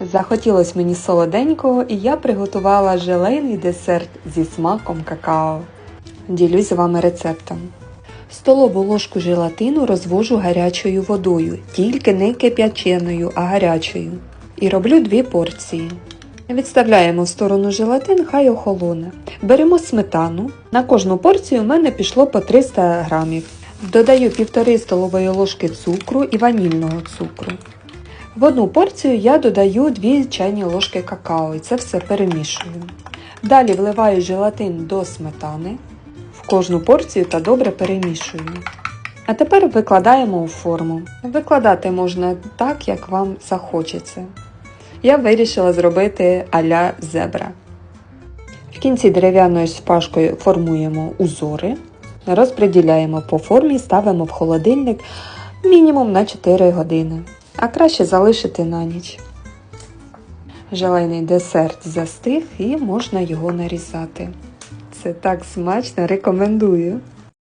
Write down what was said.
Захотілось мені солоденького, і я приготувала желейний десерт зі смаком какао. Ділюсь з вами рецептом. Столову ложку желатину розвожу гарячою водою, тільки не кип'яченою, а гарячою. І роблю дві порції. Відставляємо в сторону желатин, хай охолоне. Беремо сметану. На кожну порцію в мене пішло по 300 грамів. Додаю 1,5 столової ложки цукру і ванільного цукру. В одну порцію я додаю 2 чайні ложки какао і це все перемішую. Далі вливаю желатин до сметани в кожну порцію та добре перемішую. А тепер викладаємо у форму. Викладати можна так, як вам захочеться. Я вирішила зробити а-ля зебра. В кінці дерев'яною шпажкою формуємо узори, розподіляємо по формі, ставимо в холодильник мінімум на 4 години, а краще залишити на ніч. Желейний десерт застиг і можна його нарізати. Це так смачно, рекомендую.